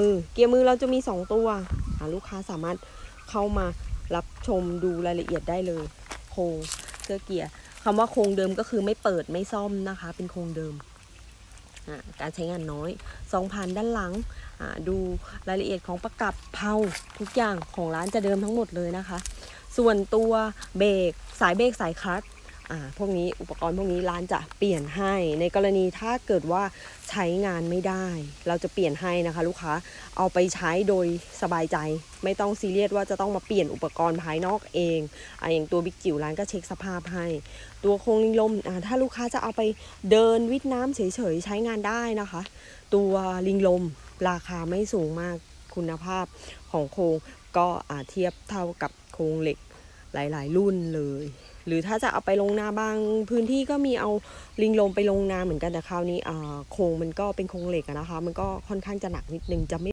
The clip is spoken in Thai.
มือ เกียร์มือเราจะมี 2 ตัวลูกค้าสามารถเข้ามารับชมดูรายละเอียดได้เลย โครงเสื้อเกียร์คำว่าโครงเดิมก็คือไม่เปิดไม่ซ่อมนะคะ เป็นโครงเดิม การใช้งานน้อยสองพันด้านหลัง ดูรายละเอียดของประกับเพาทุกอย่างของร้านจะเดิมทั้งหมดเลยนะคะ ส่วนตัวเบรกสายเบรกสายคลัตช์ อ่าพวกนี้อุปกรณ์พวกนี้ร้านจะเปลี่ยนให้ ในกรณีถ้าเกิดว่าใช้งานไม่ได้ เราจะเปลี่ยนให้นะคะ ลูกค้าเอาไปใช้โดยสบายใจ ไม่ต้องซีเรียสว่าจะต้องมาเปลี่ยนอุปกรณ์ภายนอกเองอ่าอย่างตัวบิ๊กจิ๋วร้านก็เช็คสภาพให้ ตัวโครงลิงลมอ่าถ้าลูกค้าจะเอาไปเดินวิทน้ำเฉยๆใช้งานได้นะคะ ตัวลิงลมราคาไม่สูงมากคุณภาพของโครงก็อาเทียบเท่ากับโครงเหล็ก หลาย ๆ รุ่นเลย หรือถ้าจะเอาไปลงนาบางพื้นที่ก็มีเอาลิงลมไปลงนาเหมือนกันแต่คราวนี้โครงมันก็เป็นโครงเหล็กนะคะ มันก็ค่อนข้างจะหนักนิดนึงจะไม่